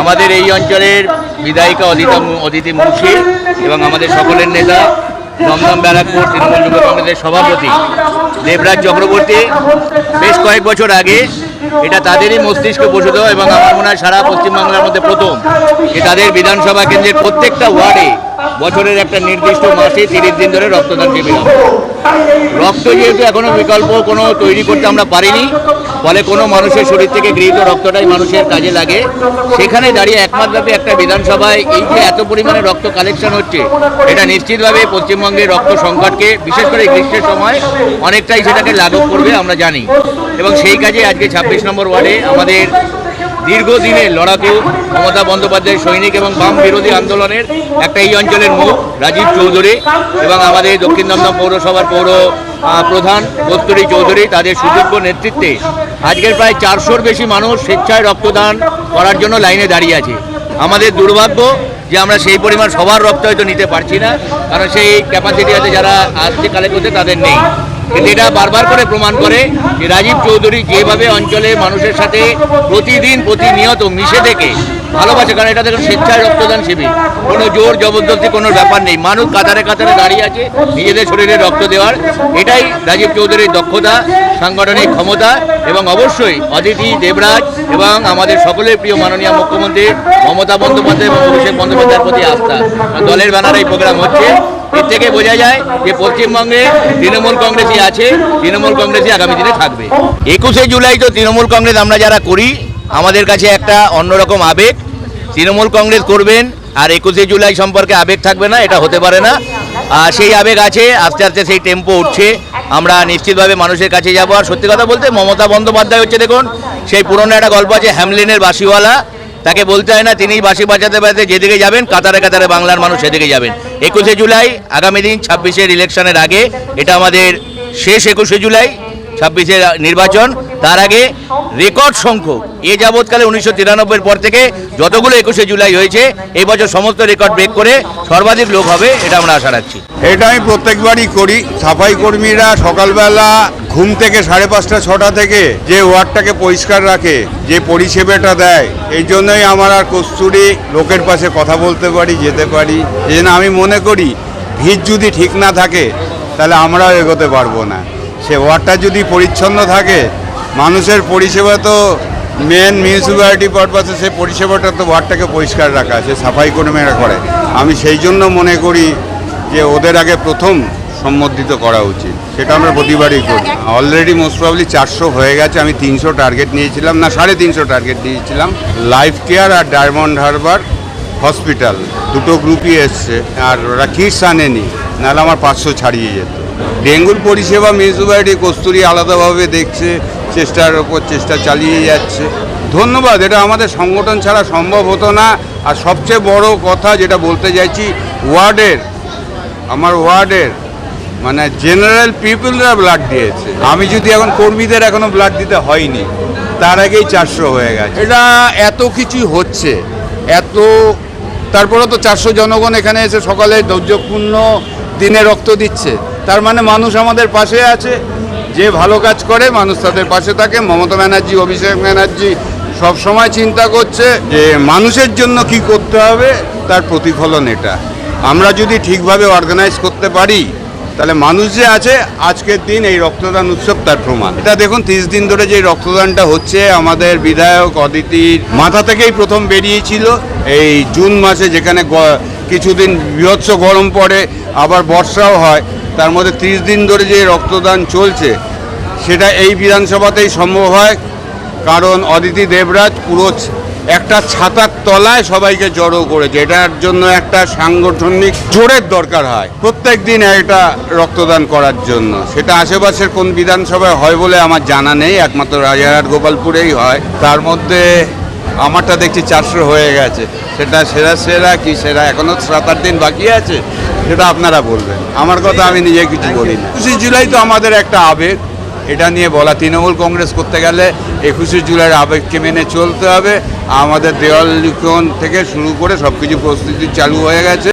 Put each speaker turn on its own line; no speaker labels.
আমাদের এই অঞ্চলের বিধায়িকা অদিতা অদিতি মুন্সি এবং আমাদের সকলের নেতা দমদম ব্যারাকপুর, তৃণমূল যুব কংগ্রেসের সভাপতি দেবরাজ চক্রবর্তী। বেশ কয়েক বছর আগে এটা তাদেরই মস্তিষ্ক দেওয়া এবং আমার মনে হয় সারা পশ্চিমবাংলার মধ্যে প্রথম। যে তাদের বিধানসভা কেন্দ্রের প্রত্যেকটা ওয়ার্ডে বছরের একটা নির্দিষ্ট মাসে তিরিশ দিন ধরে রক্তদান শিবির রক্ত যেহেতু এখনও বিকল্প কোনো তৈরি করতে আমরা পারিনি, ফলে কোনো মানুষের শরীর থেকে গৃহীত রক্তটাই মানুষের কাজে লাগে। সেখানে দাঁড়িয়ে একমাত্রভাবে একটা বিধানসভায় এই যে এত পরিমাণে রক্ত কালেকশন হচ্ছে, এটা নিশ্চিতভাবে পশ্চিমবঙ্গের রক্ত সংকটকে, বিশেষ করে গ্রীষ্মের সময়, অনেকটাই সেটাকে লাঘব করবে আমরা জানি। এবং সেই কাজে আজকে ছাব্বিশ নম্বর ওয়ার্ডে আমাদের দীর্ঘদিনের লড়াকু মমতা বন্দ্যোপাধ্যায়ের সৈনিক এবং বাম বিরোধী আন্দোলনের একটা এই অঞ্চলের মুখ, রাজীব চৌধুরী এবং আমাদের দক্ষিণ দমদম পৌরসভার পৌর প্রধান কস্তুরী চৌধুরী তাদের সুযোগ্য নেতৃত্বে আজকের প্রায় চারশোর বেশি মানুষ স্বেচ্ছায় রক্তদান করার জন্য লাইনে দাঁড়িয়ে আছে। আমাদের দুর্ভাগ্য যে আমরা সেই পরিমাণ সবার রক্ত হয়তো নিতে পারছি না, কারণ সেই ক্যাপাসিটি আছে যারা আসছে কালেক্ট করতে তাদের নেই। কিন্তু এটা বারবার করে প্রমাণ করে যে রাজীব চৌধুরী যেভাবে অঞ্চলে মানুষের সাথে প্রতিদিন প্রতিনিয়ত মিশে থেকে ভালোবাসে, কারণ এটা দেখুন, স্বেচ্ছায় রক্তদান শিবির। কোনো জোর জবরদস্তি, কোনো ব্যাপার নেই। মানুষ কাতারে কাতারে দাঁড়িয়ে আছে, নিজেদের শরীরে রক্ত দেওয়ার। এটাই রাজীব চৌধুরীর দক্ষতা, সাংগঠনিক ক্ষমতা এবং অবশ্যই অদিতি দেবরাজ এবং আমাদের সকলের প্রিয় মাননীয় মুখ্যমন্ত্রী মমতা বন্দ্যোপাধ্যায় এবং অভিষেক বন্দ্যোপাধ্যায়ের প্রতি আস্থা। দলের ব্যানার এই প্রোগ্রাম হচ্ছে। এর থেকে বোঝা যায় যে পশ্চিমবঙ্গে তৃণমূল কংগ্রেসই আছে, তৃণমূল কংগ্রেসই আগামী দিনে থাকবে। একুশে জুলাই তো তৃণমূল কংগ্রেস আমরা যারা করি, আমাদের কাছে একটা অন্যরকম আবেগ। তৃণমূল কংগ্রেস করবেন আর একুশে জুলাই সম্পর্কে আবেগ থাকবে না, এটা হতে পারে না। আর সেই আবেগ আছে, আস্তে আস্তে সেই টেম্পো উঠছে। আমরা নিশ্চিতভাবে মানুষের কাছে যাব। আর সত্যি কথা বলতে মমতা বন্দ্যোপাধ্যায় হচ্ছে, দেখুন, সেই পুরনো একটা গল্প আছে, হ্যামলিনের বাসিওয়ালা তাকে বলতে হয় না তিনি বাসি বাঁচাতে বাঁচাতে যেদিকে যাবেন, কাতারে কাতারে বাংলার মানুষ সেদিকে যাবেন। একুশে জুলাই, আগামী দিন ছাব্বিশের ইলেকশনের আগে, এটা আমাদের শেষ একুশে জুলাই ছাব্বিশের নির্বাচন, তার আগে রেকর্ড সংখ্যক। এ যাবৎকালে উনিশশো তিরানব্বইয়ের পর থেকে যতগুলো একুশে জুলাই হয়েছে, এই বছর সমস্ত রেকর্ড ব্রেক করে সর্বাধিক লোক হবে, এটা আমরা আশা রাখছি।
এটা আমি প্রত্যেকবারই করি। সাফাই কর্মীরা সকালবেলা ঘুম থেকে সাড়ে পাঁচটা, ছটা থেকে যে ওয়ার্ডটাকে পরিষ্কার রাখে, যে পরিষেবাটা দেয়, এই জন্যই আমার আর কস্তুরি লোকের পাশে কথা বলতে পারি, যেতে পারি। এই আমি মনে করি, ভিড় যদি ঠিক না থাকে, তাহলে আমরাও এগোতে পারব না। সে ওয়ার্ডটা যদি পরিচ্ছন্ন থাকে, মানুষের পরিষেবা তো মেন মিউনিসিপ্যালিটি পারপাসে সেই পরিষেবাটা তো ওয়ার্ডটাকে পরিষ্কার রাখা, সে সাফাই কর্মীরা করে। আমি সেই জন্য মনে করি যে ওদের আগে প্রথম সম্বোধিত করা উচিত। সেটা আমরা প্রতিবারই করি। অলরেডি মোস্ট প্রবলি চারশো হয়ে গেছে, আমি তিনশো টার্গেট নিয়েছিলাম, না, সাড়ে তিনশো টার্গেট নিয়েছিলাম। লাইফ কেয়ার আর ডায়মন্ড হারবার হসপিটাল দুটো গ্রুপই এসছে। আর ওরা কিটস আনেনি নাহলে আমার পাঁচশো ছাড়িয়ে যেত। ডেঙ্গুর পরিষেবা মিউনিসিপ্যালিটি কস্তুরি আলাদাভাবে দেখছে, চেষ্টার ওপর চেষ্টা চালিয়ে যাচ্ছে। ধন্যবাদ, এটা আমাদের সংগঠন ছাড়া সম্ভব হতো না। আর সবচেয়ে বড় কথা যেটা বলতে চাইছি, ওয়ার্ডের, আমার ওয়ার্ডের মানে জেনারেল পিপলরা ব্লাড দিয়েছে। আমি যদি এখন কর্মীদের এখনও ব্লাড দিতে হয়নি, তার আগেই চারশো হয়ে গেছে। এটা এত কিছু হচ্ছে, এত তারপরে তো চারশো জনগণ এখানে এসে সকালে ধৈর্যপূর্ণ দিনে রক্ত দিচ্ছে। তার মানে মানুষ আমাদের পাশে আছে। যে ভালো কাজ করে, মানুষ তাদের পাশে থাকে। মমতা ব্যানার্জি, অভিষেক ব্যানার্জি সব সময় চিন্তা করছে যে মানুষের জন্য কি করতে হবে, তার প্রতিফলন এটা। আমরা যদি ঠিকভাবে অর্গানাইজ করতে পারি, তাহলে মানুষ যে আছে, আজকের দিন এই রক্তদান উৎসব তার প্রমাণ। এটা দেখুন, তিরিশ দিন ধরে যে রক্তদানটা হচ্ছে, আমাদের বিধায়ক অদিতির মাথা থেকেই প্রথম বেরিয়েছিল। এই জুন মাসে যেখানে কিছুদিন বীভৎস গরম পড়ে, আবার বর্ষাও হয়। তার মধ্যে তিরিশ দিন ধরে যে রক্তদান চলছে, সেটা এই বিধানসভাতেই সম্ভব হয়। কারণ অদিতি দেবরাজ পুরো একটা ছাতার তলায় সবাইকে জড়ো করেছে। এটার জন্য একটা সাংগঠনিক জোরের দরকার হয়। প্রত্যেক দিন একটা রক্তদান করার জন্য। সেটা আশেপাশের কোন বিধানসভায় হয় বলে আমার জানা নেই। একমাত্র রাজারহাট গোপালপুরেই হয়। তার মধ্যে আমারটা দেখছি চারশো হয়ে গেছে। সেটা সেরা সেরা কি সেরা? এখনও সাত আট দিন বাকি আছে? সেটা আপনারা বলবেন। আমার কথা আমি নিজে কিছু বলি না। একুশে জুলাই তো আমাদের একটা আবেগ। এটা নিয়ে বলা তৃণমূল কংগ্রেস করতে গেলে একুশে জুলাইয়ের আবেগকে মেনে চলতে হবে। আমাদের দেওয়াল লিখন থেকে শুরু করে সব কিছু প্রস্তুতি চালু হয়ে গেছে।